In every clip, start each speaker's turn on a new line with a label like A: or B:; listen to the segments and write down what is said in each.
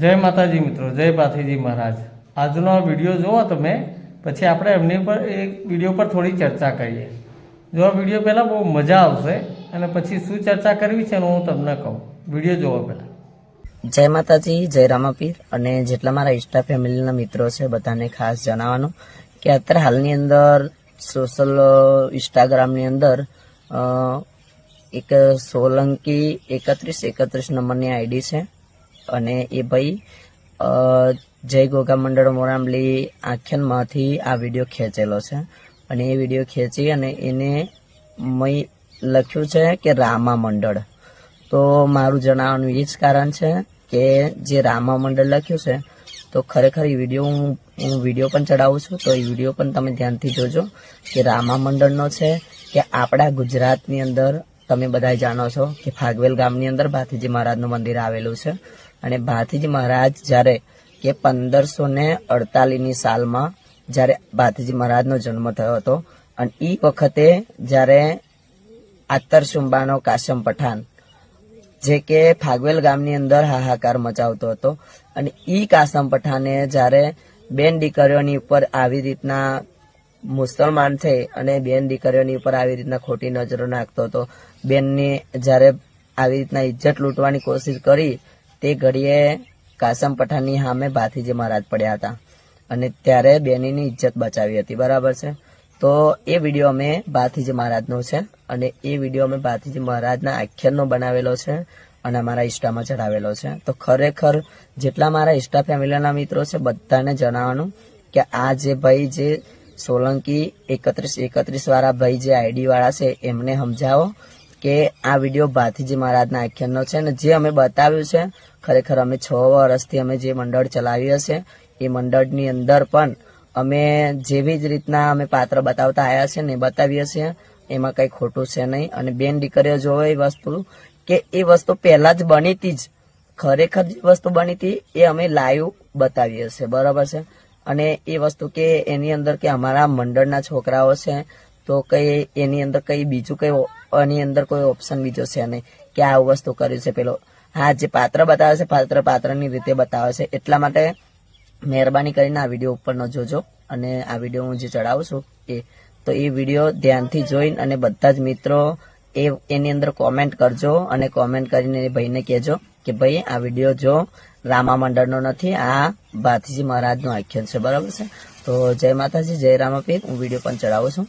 A: જય માતાજી મિત્રો, જય પાથીજી મહારાજ. આજનો આ વીડિયો જુઓ તમે, પછી આપણે એમની પર એક વીડિયો પર થોડી ચર્ચા કરીએ. જો આ વીડિયો પહેલાં બહુ મજા આવશે, અને પછી શું ચર્ચા કરવી છે હું તમને કહું. વીડિયો જોવો પહેલાં.
B: જય માતાજી, જય રામાપીર, અને જેટલા મારા ઇન્સ્ટા ફેમિલીના મિત્રો છે, બધાને ખાસ જણાવવાનું કે અત્યારે હાલની અંદર સોશિયલ ઇન્સ્ટાગ્રામની અંદર એક સોલંકી એકત્રીસ એકત્રીસ નંબરની આઈડી છે. અને એ ભાઈ જય ગોગા મંડળ મોરામલી આખ્યાનમાંથી આ વીડિયો ખેંચેલો છે. અને એ વીડિયો ખેંચી અને એને મેં લખ્યું છે કે રામા મંડળ. તો મારું જણાવવાનું એ જ કારણ છે કે જે રામા મંડળ લખ્યું છે, તો ખરેખર એ વીડિયો હું હું વીડિયો પણ ચડાવું છું. તો એ વીડિયો પણ તમે ધ્યાનથી જોજો કે રામા મંડળનો છે કે આપણા ગુજરાતની અંદર તમે બધા જાણો છો કે ફાગવેલ ગામની અંદર ભાથીજી મહારાજનું મંદિર આવેલું છે. અને ભાથીજી મહારાજ જ્યારે કે પંદરસો ને અડતાલીસની સાલમાં જ્યારે ભાથીજી મહારાજનો જન્મ થયો હતો અને એ વખતે જ્યારે આતરસુંબાનો કાશમ પઠાણ, જે કે ફાગવેલ ગામની અંદર હાહાકાર મચાવતો હતો અને ઈ કાસમ પઠાને જ્યારે બેન દીકરીઓની ઉપર આવી રીતના મુસલમાન છે અને બેન દીકરીઓની ઉપર આવી રીતના ખોટી નજરો નાખતો હતો, બેનની જ્યારે આવી રીતના ઇજ્જત લૂંટવાની કોશિશ કરી તે ઘડીએ કાસમ પઠાણની સામે ભાથીજી મહારાજ પડ્યા હતા. અને ત્યારે બેનીની ઇજ્જત બચાવી હતી. બરાબર છે? તો એ વીડિયો અમે ભાથીજી મહારાજનો છે અને એ વીડિયો અમે ભાથીજી મહારાજના આખ્યાનનો બનાવેલો છે અને અમારા ઇન્સ્ટામાં ચડાવેલો છે. તો ખરેખર જેટલા મારા ઇન્સ્ટા ફેમિલીના મિત્રો છે બધાને જણાવવાનું કે આ જે ભાઈ જે સોલંકી એકત્રીસ એકત્રીસ વાળા ભાઈ જે આઈડી વાળા છે એમને સમજાવો કે આ વીડિયો ભાથીજી મહારાજના આખ્યાનનો છે અને જે અમે બતાવ્યું છે, ખરેખર અમે છ વર્ષથી અમે જે મંડળ ચલાવીએ હશે, એ મંડળની અંદર પણ અમે જેવી જ રીતના અમે પાત્ર બતાવતા આવ્યા છે ને બતાવીએ છીએ, એમાં કંઈ ખોટું છે નહીં. અને બેન દીકરીઓ જોવે એ વસ્તુ કે એ વસ્તુ પહેલા જ બની હતી જ, ખરેખર જે વસ્તુ બની હતી એ અમે લાઈવ બતાવીએ છીએ. બરાબર છે? અને એ વસ્તુ કે એની અંદર કે અમારા મંડળના છોકરાઓ છે તો કઈ એની અંદર કઈ બીજું કઈ એની અંદર કોઈ ઓપ્શન બીજો છે નહીં કે આ વસ્તુ કર્યું છે પેલો. હા, જે પાત્ર બતાવે છે, પાત્ર પાત્રની રીતે બતાવે છે. એટલા માટે મહેરબાની કરીને આ વીડિયો ઉપર ન જોજો અને આ વીડિયો હું જે ચડાવું છું એ. તો એ વીડિયો ધ્યાનથી જોઈને અને બધા જ મિત્રો એ એની અંદર કોમેન્ટ કરજો અને કોમેન્ટ કરીને એ ભાઈને કહેજો કે ભાઈ, આ વીડિયો જો રામા મંડળનો નથી, આ ભાથીજી મહારાજનો આખ્યાન છે. બરાબર છે? તો જય માતાજી, જય રામાપીર હું વીડિયો પણ ચડાવું છું.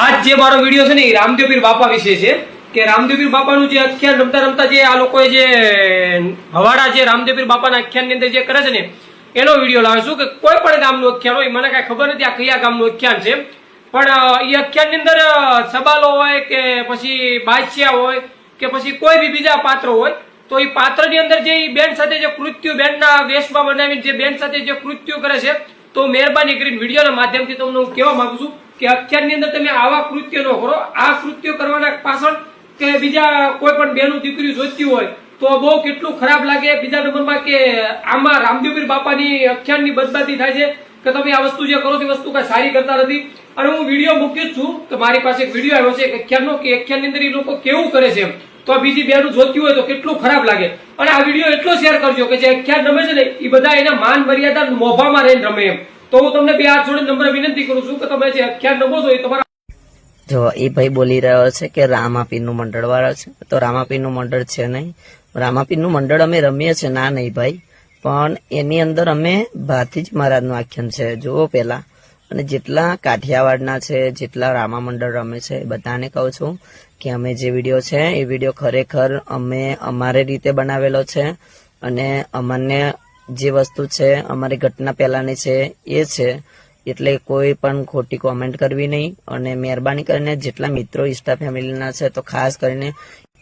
C: આજ જે મારો વીડિયો છે ને એ રામદેવપીર બાપા વિશે છે કે રામદેવપીર બાપાનું જે આખ્યાન રમતા રમતા જે આ લોકોએ જે હવાડા જે રામદેવપીર બાપાના આખ્યાનની અંદર જે કરે છે ને, એનો વીડિયો લાવીશું કે કોઈ પણ ગામનું આખ્યાન હોય, મને કાંઈ ખબર નથી આ કયા ગામનું આખ્યાન છે, પણ એ આખ્યાનની અંદર સબાલો હોય કે પછી બાદશાહ હોય કે પછી કોઈ બી બીજા પાત્રો હોય, તો એ પાત્રની અંદર જે બેન સાથે જે કૃત્યુ બેનના વેશમાં બનાવીને જે બેન સાથે જે કૃત્યુ કરે છે, તો મહેરબાની કરીને વિડીયોના માધ્યમથી તમને હું કહેવા માંગુ છું કે અત્યારની અંદર તમે આવા કૃત્ય ન કરો. આ કૃત્ય કરવાના પાછળ કે બીજા કોઈ પણ બેનું દીકરી જોઈતી હોય તો બહુ કેટલું ખરાબ લાગે. બીજા નંબરમાં કે આમાં રામદેવપીર બાપાની અખ્યાનની બદબાદી થાય છે કે તમે આ વસ્તુ જે કરો છો વસ્તુ કઈ સારી કરતા નથી. અને હું વીડિયો મૂકી છું કે મારી પાસે એક વીડિયો આવ્યો છે એક અખ્યાનનો કે અખ્યાનની અંદર એ લોકો કેવું કરે છે. તો બીજી બેનું જોતી હોય તો કેટલું ખરાબ લાગે. અને આ વીડિયો એટલો શેર કરજો કે જે અખ્યાન રમે છે ને એ બધા એના માન મર્યાદા મોભામાં રહીને રમે એમ. તો હું તમને બે હાથ જોડે નંબર વિનંતી કરું છું કે તમે જે અખ્યાન રમો છો તમારા
B: જો, એ ભાઈ બોલી રહ્યો છે કે રામાપીરનું મંડળ વાળા છે. તો રામાપીરનું મંડળ છે નહીં. રામાપીરનું મંડળ અમે રમીએ છીએ. ના નહીં ભાઈ. પણ એની અંદર અમે ભાથીજ મહારાજનું આખ્યાન છે. જુઓ પેલા અને જેટલા કાઠિયાવાડના છે, જેટલા રામા મંડળ રમે છે બધાને કહું છું કે અમે જે વીડિયો છે, એ વીડિયો ખરેખર અમે અમારે રીતે બનાવેલો છે. અને અમને જે વસ્તુ છે, અમારી ઘટના પહેલાની છે, એ છે. એટલે કોઈ પણ ખોટી કોમેન્ટ કરવી નહીં અને મહેરબાની કરીને જેટલા મિત્રો ઇન્સ્ટા ફેમિલીના છે, તો ખાસ કરીને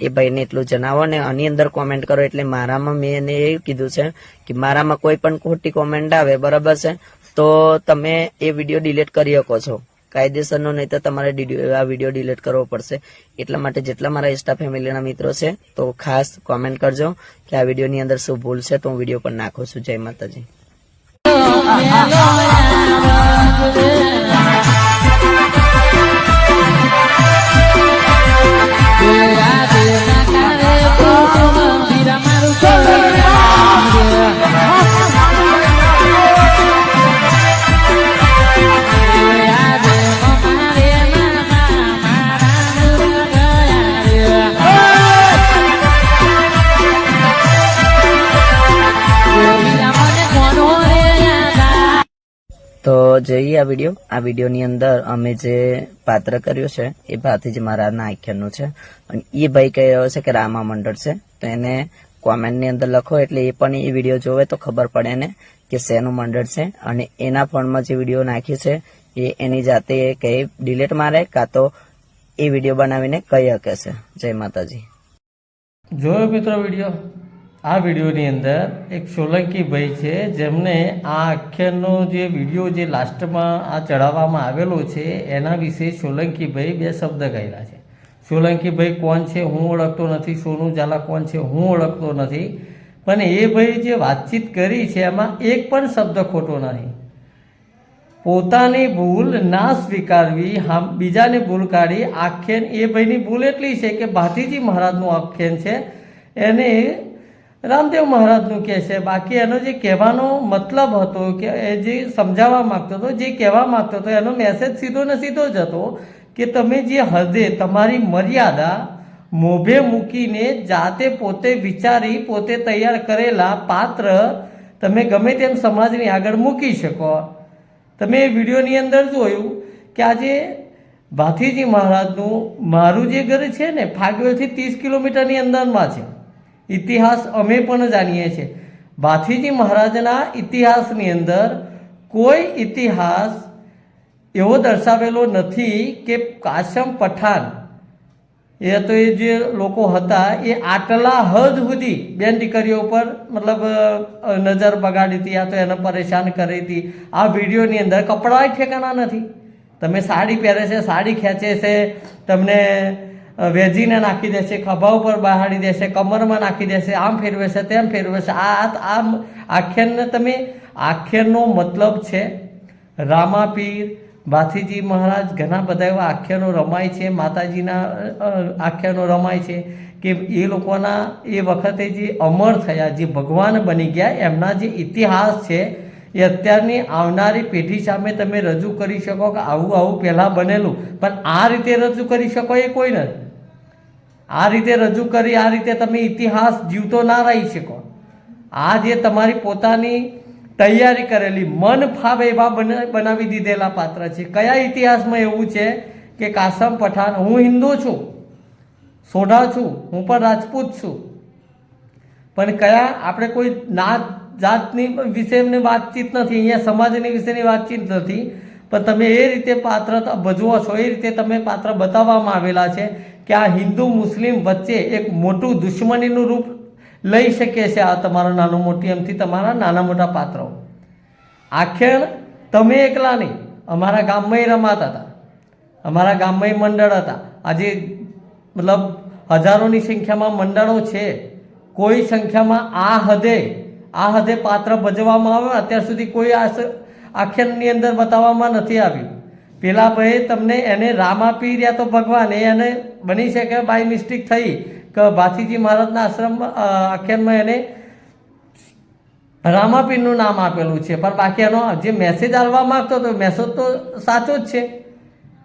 B: એ ભાઈને એટલું જણાવો ને આની અંદર કોમેન્ટ કરો. એટલે મારામાં મેં એને એ કીધું છે કે મારામાં કોઈ પણ ખોટી કોમેન્ટ આવે, બરાબર છે? તો તમે એ વીડિયો ડિલીટ કરી શકો છો. કાયદેસરનો, નહીં તો તમારે આ વીડિયો ડિલીટ કરવો પડશે. એટલા માટે જેટલા મારા ઇન્સ્ટા ફેમિલીના મિત્રો છે, તો ખાસ કોમેન્ટ કરજો કે આ વિડીયોની અંદર શું ભૂલ છે, તો હું વીડિયો પણ નાખું છું. જય માતાજી.
D: તો
B: જોઈએ આ વીડિયો. આ વિડીયોની અંદર અમે જે પાત્ર કર્યું છે, એ ભાતીજી મહારાજના આખ્યાનનું છે. અને એ ભાઈ કહી રહ્યો છે કે રામા મંડળ છે. તો એને કોમેન્ટની અંદર લખો, એટલે એ પણ એ વીડિયો જોવે તો ખબર પડે ને કે શેનું મંડળ છે. અને એના ફોનમાં જે વીડિયો નાખ્યો છે, એ એની જાતે કઈ ડિલીટ મારે કાં તો એ વીડિયો બનાવીને કહી શકે છે. જય માતાજી.
A: જોયો મિત્રો વીડિયો? આ વિડીયોની અંદર એક સોલંકી ભાઈ છે, જેમને આ આખ્યાનનો જે વીડિયો જે લાસ્ટમાં આ ચડાવવામાં આવેલો છે, એના વિશે સોલંકી ભાઈ બે શબ્દ કહેલા છે. સોલંકી ભાઈ, કોણ છે? હું ઓળખતો નથી. સોનું ઝાલા, કોણ છે? હું ઓળખતો નથી. પણ એ ભાઈ જે વાતચીત કરી છે, એમાં એક પણ શબ્દ ખોટો નથી. પોતાની ભૂલ ના સ્વીકારવી બીજાની ભૂલ કાઢી, આખ્યાન એ ભાઈની ભૂલ એટલી છે કે ભાતીજી મહારાજનું આખ્યાન છે. એને રામદેવ મહારાજનું કહે છે, બાકી એનો જે કહેવાનો મતલબ હતો કે એ જે સમજાવવા માગતો હતો, જે કહેવા માગતો હતો, એનો મેસેજ સીધો ને સીધો જ હતો કે તમે જે હદે તમારી મર્યાદા મોભે મૂકીને જાતે પોતે વિચારી, પોતે તૈયાર કરેલા પાત્ર તમે ગમે તેમ સમાજની આગળ મૂકી શકો. તમે એ વિડીયોની અંદર જોયું કે આજે ભાથીજી મહારાજનું મારું જે ઘર છે ને, ફાગવેલથી ત્રીસ કિલોમીટરની અંદરમાં છે. ઇતિહાસ અમે પણ જાણીએ છીએ. ભાથીજી મહારાજના ઇતિહાસની અંદર કોઈ ઇતિહાસ એવો દર્શાવેલો નથી કે કાશમ પઠાણ, એ તો એ જે લોકો હતા, એ આટલા હદ સુધી બેન દીકરીઓ પર મતલબ નજર બગાડી હતી યા તો એને પરેશાન કરી હતી. આ વિડીયોની અંદર કપડાં ઠેકાણા નથી. તમે સાડી પહેરે છે, સાડી ખેંચે છે, તમને વેજીને નાખી દેશે ખભા ઉપર બહાડી દેશે કમરમાં નાખી દેશે આમ ફેરવેશે તેમ ફેરવેશે આ આમ આખ્યાનને તમે આખ્યાનનો મતલબ છે, રામાપીર ભાથીજી મહારાજ, ઘણા બધા એવા આખ્યાનો રમાય છે, માતાજીના આખ્યાનો રમાય છે, કે એ લોકોના એ વખતે જે અમર થયા, જે ભગવાન બની ગયા, એમના જે ઇતિહાસ છે, એ અત્યારની આવનારી પેઢી સામે તમે રજૂ કરી શકો કે આવું આવું પહેલાં બનેલું. પણ આ રીતે રજૂ કરી શકો એ કોઈ નથી. આ રીતે રજૂ કરી, આ રીતે તમે ઇતિહાસ જીવતો ના રહી શકો. આ જે તમારી પોતાની તૈયારી કરેલી, મન ફાવે એવા બના- બનાવી દીધેલા પાત્ર છે. કયા ઇતિહાસમાં એવું છે કે કાસમ પઠાણ, હું હિન્દુ છું, સોઢા છું, હું પણ રાજપૂત છું. પણ કયા આપણે કોઈ નાત જાતની વિશેની વાતચીત નથી, અહીંયા સમાજની વિશેની વાતચીત નથી, પણ તમે એ રીતે પાત્ર ભજવો છો, એ રીતે તમે પાત્ર બતાવવામાં આવેલા છે કે આ હિન્દુ મુસ્લિમ વચ્ચે એક મોટું દુશ્મનીનું રૂપ લઈ શકે છે આ તમારો નાનો મોટી એમથી તમારા નાના મોટા પાત્રો. આખ્યાન તમે એકલા નહીં, અમારા ગામમાં રમાતા હતા. અમારા ગામમાં મંડળ હતા. આજે મતલબ હજારોની સંખ્યામાં મંડળો છે. કોઈ સંખ્યામાં આ હદે આ હદે પાત્ર ભજવવામાં આવે, અત્યાર સુધી કોઈ આ આખ્યાનની અંદર બતાવવામાં નથી આવ્યું. પેલા ભાઈ તમને એને રામ આપી રહ્યા તો ભગવાન, એ એને બની શકે બાય મિસ્ટેક થઈ કે ભાથીજી મહારાજના આશ્રમ આખ્યાનમાં એને રામાપીરનું નામ આપેલું છે. પણ બાકી એનો જે મેસેજ આવવા માંગતો હતો મેસેજ તો સાચો જ છે.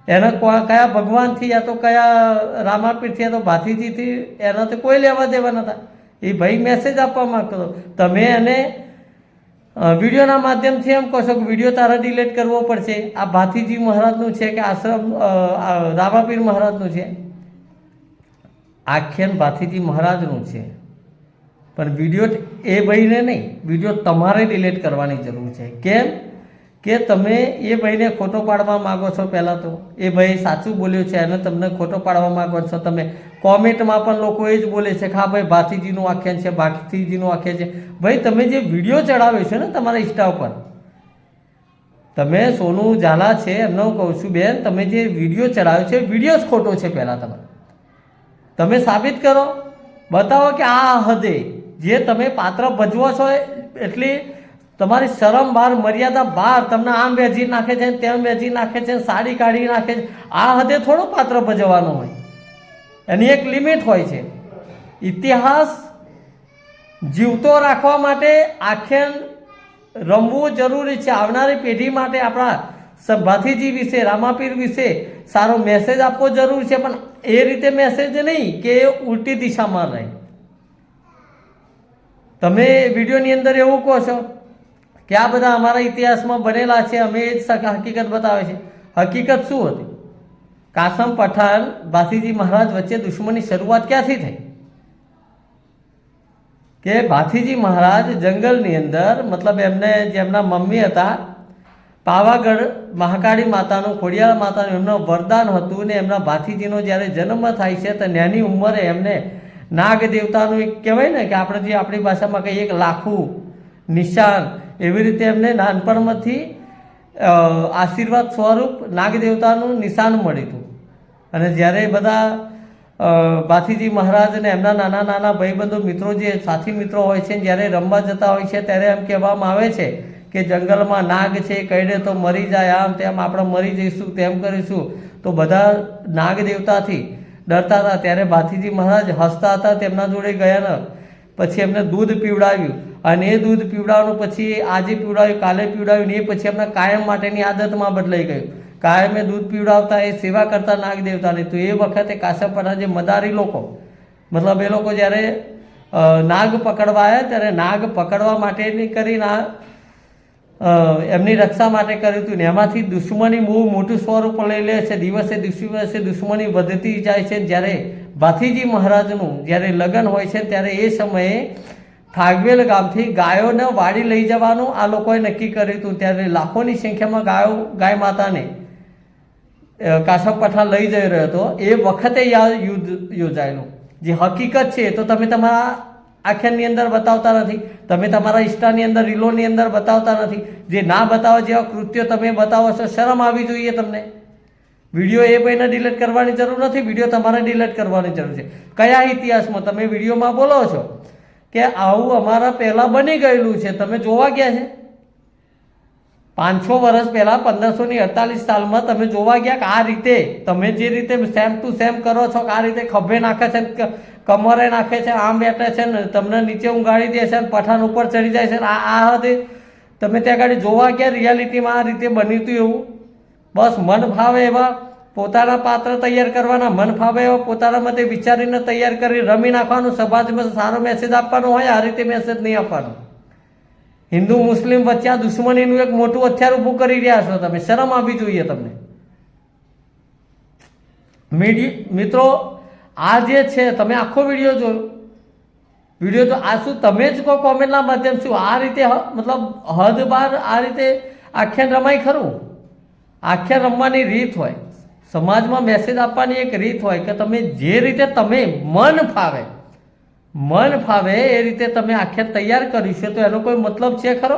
A: એને કયા ભગવાનથી યા તો કયા રામાપીરથી યા તો ભાથીજીથી એનાથી કોઈ લેવા દેવા નતા. એ ભાઈ મેસેજ આપવા માંગતો હતો. તમે એને વિડીયોના માધ્યમથી એમ કહો છો કે વીડિયો તારે ડિલેટ કરવો પડશે. આ ભાથીજી મહારાજનું છે કે આશ્રમ રામાપીર મહારાજનું છે? આખ્યાન ભાથીજી મહારાજનું છે. પણ વીડિયો એ ભાઈને નહીં, વીડિયો તમારે ડિલેટ કરવાની જરૂર છે. કેમ? કે તમે એ ભાઈને ખોટો પાડવા માગો છો પહેલાં તો? એ ભાઈ સાચું બોલ્યો છે અને તમને ખોટો પાડવા માગો છો. તમે કોમેન્ટમાં પણ લોકો એ જ બોલે છે કે હા ભાઈ ભાતીજીનું આખ્યાન છે, ભાતીજીનું આખ્યાન છે. ભાઈ તમે જે વીડિયો ચડાવ્યો છે ને તમારા ઇન્સ્ટા ઉપર, તમે સોનું ઝાલા છે એમને હું કહું છું બેન, તમે જે વીડિયો ચડાવ્યો છે, વીડિયો જ ખોટો છે પહેલાં તમે તમે સાબિત કરો. બતાવો કે આ હદે જે તમે પાત્ર ભજવો છો એટલી તમારી શરમ બહાર મર્યાદા બહાર તમને આમ વેચી નાખે છે, તેમ વેચી નાખે છે, સાડી કાઢી નાખે છે. આ હદે થોડો પાત્ર ભજવવાનો હોય. એની એક લિમિટ હોય છે. ઇતિહાસ જીવતો રાખવા માટે આખ્યાન રમવું જરૂરી છે. આવનારી પેઢી માટે આપણા સભાથીજી ભાથીજી વિશે, રામાપીર વિશે સારો મેસેજ આપવો જરૂરી છે, પણ એ રીતે મેસેજ નહીં કે એ ઉલટી દિશામાં રહે. તમે વિડીયોની અંદર એવું કહો છો કે આ બધા અમારા ઇતિહાસમાં બનેલા છે, અમે એ જ હકીકત બતાવે છે. હકીકત શું હતી? કાસમ પઠાણ ભાથીજી મહારાજ વચ્ચે દુશ્મનની શરૂઆત ક્યાંથી થઈ? કે ભાથીજી મહારાજ જંગલની અંદર, મતલબ એમને જેમના મમ્મી હતા, પાવાગઢ મહાકાળી માતાનું, ખોડિયાર માતાનું એમનું વરદાન હતું ને એમના ભાથીજીનો જ્યારે જન્મ થાય છે, તો નાની ઉંમરે એમને નાગ દેવતાનું એક કહેવાય ને કે આપણે જે આપણી ભાષામાં કહીએ એક લાખું નિશાન એવી રીતે એમને નાનપણમાંથી આશીર્વાદ સ્વરૂપ નાગદેવતાનું નિશાન મળ્યું હતું. અને જ્યારે બધા બાથીજી મહારાજ અને એમના નાના નાના ભાઈબંધો મિત્રો જે સાથી મિત્રો હોય છે, જ્યારે રમવા જતા હોય છે, ત્યારે એમ કહેવામાં આવે છે કે જંગલમાં નાગ છે, કઈડે તો મરી જાય, આમ તેમ આપણે મરી જઈશું, તેમ કરીશું. તો બધા નાગ દેવતાથી ડરતા હતા. ત્યારે ભાથીજી મહારાજ હસતા હતા, તેમના જોડે ગયા ન. પછી એમને દૂધ પીવડાવ્યું. અને એ દૂધ પીવડાવવાનું પછી આજે પીવડાવ્યું, કાલે પીવડાવ્યું ને એ પછી આપણા કાયમ માટેની આદતમાં બદલાઈ ગયું. કાયમે દૂધ પીવડાવતા એ સેવા કરતા નાગ દેવતાની. તો એ વખતે કાશ્યપના જે મદારી લોકો, મતલબ એ લોકો જ્યારે નાગ પકડવા આવ્યા ત્યારે નાગ પકડવા માટેની કરીને એમની રક્ષા માટે કર્યું હતું ને એમાંથી દુશ્મની બહુ મોટું સ્વરૂપ લઈ લે છે. દિવસે દિવસે દુશ્મની વધતી જાય છે. જ્યારે ભાથીજી મહારાજનું જ્યારે લગ્ન હોય છે ત્યારે એ સમયે થાગવેલ ગામથી ગાયોને વાડી લઈ જવાનું આ લોકોએ નક્કી કર્યું હતું. ત્યારે લાખોની સંખ્યામાં ગાયો, ગાય માતાને કાશવ પઠાણ લઈ જઈ રહ્યો હતો. એ વખતે આ યુદ્ધ યોજાયેલું. જે હકીકત છે તો તમે તમારા આખ્યાનની અંદર બતાવતા નથી. તમે તમારા ઇન્સ્ટાની અંદર, રીલોની અંદર બતાવતા નથી. જે ના બતાવો જેવા કૃત્યો તમે બતાવો છો, શરમ આવી જોઈએ તમને. વીડિયો એ ભાઈને ડિલીટ કરવાની જરૂર નથી. વીડિયો તમારે ડિલીટ કરવાની જરૂર છે. કયા ઇતિહાસમાં તમે વિડીયોમાં બોલો છો? કે આવું અમારા પહેલાં બની ગયેલું છે. તમે જોવા ગયા છે? પાંચસો વર્ષ પહેલાં પંદરસો ની અડતાલીસ સાલમાં તમે જોવા ગયા કે આ રીતે તમે જે રીતે સેમ ટુ સેમ કરો છો, કે આ રીતે ખભે નાખે છે કમરે નાખે છે, આમ બેઠે છે, ને તમને નીચે ઊંઘાડી દે છે, ને પઠાણ ઉપર ચડી જાય છે આ આ હતી. તમે ત્યાં આગળ જોવા ગયા રિયાલિટીમાં આ રીતે બન્યું હતું એવું? બસ મન ભાવે એવા પોતાના પાત્ર તૈયાર કરવાના મન ફાવે એવા પોતાના મતે વિચારીને તૈયાર કરી રમી નાખવાનું, સમાજમાં સારો મેસેજ આપવાનો હોય, આ રીતે મેસેજ નહીં આપવાનો. હિન્દુ, મુસ્લિમ વચ્ચે આ દુશ્મનીનું એક મોટું હથિયાર ઊભું કરી રહ્યા છો તમે. શરમ આવવી જોઈએ તમને. મીડિય મિત્રો, આ જે છે, તમે આખો વીડિયો જોયો. વીડિયો તો આ શું, તમે જ કહો કોમેન્ટના માધ્યમ શું, આ રીતે મતલબ હદ બાર આ રીતે આખ્યાન રમાય ખરું? આખ્યાન રમવાની રીત હોય. સમાજમાં મેસેજ આપવાની એક રીત હોય કે તમે જે રીતે તમે મન ફાવે મન ફાવે એ રીતે તમે આખે તૈયાર કરી છે, તો એનો કોઈ મતલબ છે ખરો?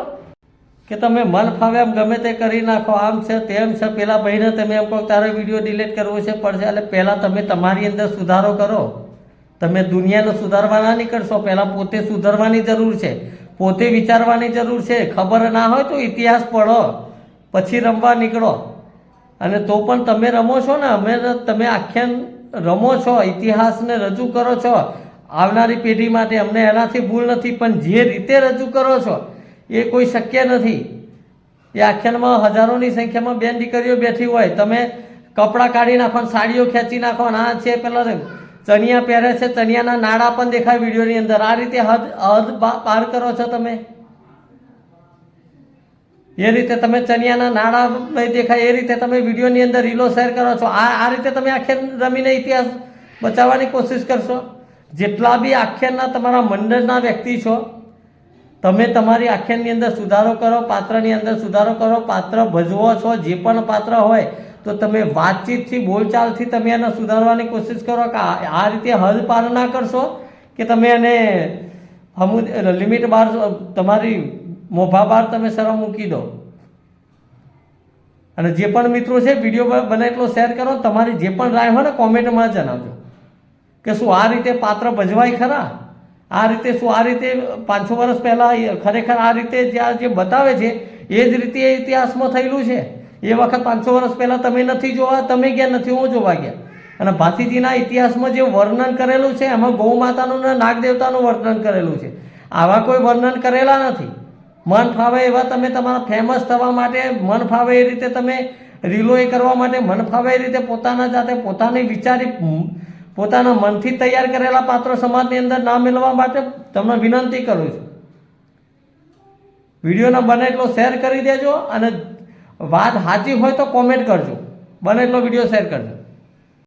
A: કે તમે મન ફાવે એમ ગમે તે કરી નાખો, આમ છે તેમ છે, પેલા ભાઈને તમે એમ કહો તારો વીડિયો ડિલીટ કરવો છે, પડશે, એટલે પહેલાં તમે તમારી અંદર સુધારો કરો. તમે દુનિયાને સુધારવાના નહીં કરશો પહેલાં પોતે સુધારવાની જરૂર છે, પોતે વિચારવાની જરૂર છે, ખબર ના હોય તો ઇતિહાસ પઢો, પછી રમવા નીકળો. અને તો પણ તમે રમો છો ને, અમે તમે આખ્યાન રમો છો, ઇતિહાસને રજૂ કરો છો. આવનારી પેઢી માટે અમને એનાથી ભૂલ નથી, પણ જે રીતે રજૂ કરો છો, એ કોઈ શક્ય નથી. એ આખ્યાનમાં હજારોની સંખ્યામાં બેન દીકરીઓ બેઠી હોય, તમે કપડાં કાઢી નાખો સાડીઓ ખેંચી નાખો આ છે પેલા ચણિયા પહેરે છે, ચણિયાના નાડા પણ દેખાય વિડીયોની અંદર. આ રીતે હદ હદ પાર કરો છો તમે? એ રીતે તમે ચણિયાના નાણાં દેખાય, એ રીતે તમે વિડીયોની અંદર રીલો શેર કરો છો. આ આ રીતે તમે આખ્યાન રમીને ઇતિહાસ બચાવવાની કોશિશ કરશો. જેટલા બી આખ્યાનના તમારા મંડળના વ્યક્તિ છો, તમે તમારી આખ્યાનની અંદર સુધારો કરો, પાત્રની અંદર સુધારો કરો, પાત્ર ભજવો છો, જે પણ પાત્ર હોય, તો તમે વાતચીતથી, બોલચાલથી તમે એને સુધારવાની કોશિશ કરો કે આ આ રીતે હદ પાર ના કરશો કે તમે એને અમુક લિમિટ બહાર તમારી મોભા બાર તમે શરમ મૂકી દો. અને જે પણ મિત્રો છે વીડિયો બને એટલો શેર કરો, તમારી જે પણ રાય હોય ને કોમેન્ટમાં જણાવજો. કે શું આ રીતે પાત્ર ભજવાય ખરા? આ રીતે શું આ રીતે પાંચસો વર્ષ પહેલાં ખરેખર આ રીતે જ્યાં જે બતાવે છે, એ જ રીતે એ ઇતિહાસમાં થયેલું છે. એ વખત પાંચસો વર્ષ પહેલાં તમે નથી જોવા, તમે ગયા નથી, હું જોવા ગયા. અને ભાતીજીના ઇતિહાસમાં જે વર્ણન કરેલું છે, એમાં ગૌ માતાનું ને નાગદેવતાનું વર્ણન કરેલું છે. આવા કોઈ વર્ણન કરેલા નથી. મન ફાવે એવા તમે તમારા ફેમસ થવા માટે, મન ફાવે એ રીતે તમે રીલો એ કરવા માટે, મન ફાવે એ રીતે પોતાના જાતે પોતાની વિચારી પોતાના મનથી તૈયાર કરેલા પાત્રો સમાજની અંદર ના મેળવવા માટે તમને વિનંતી કરું છું. વિડીયોને બને એટલો શેર કરી દેજો અને વાત સાચી હોય તો કોમેન્ટ કરજો. બને એટલો વીડિયો શેર કરજો.